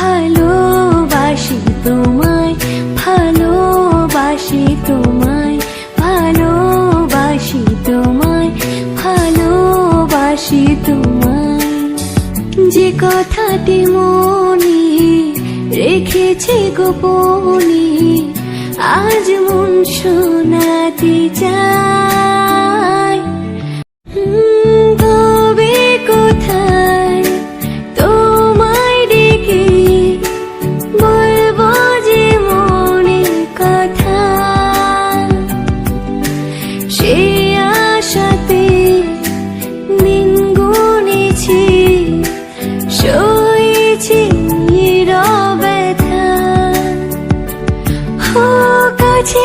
ভালোবাসি তোমায় ভালোবাসি তোমায় ভালোবাসি তোমায় ভালোবাসি তোমায়। যে কথাটি মনে রেখেছে গোপনে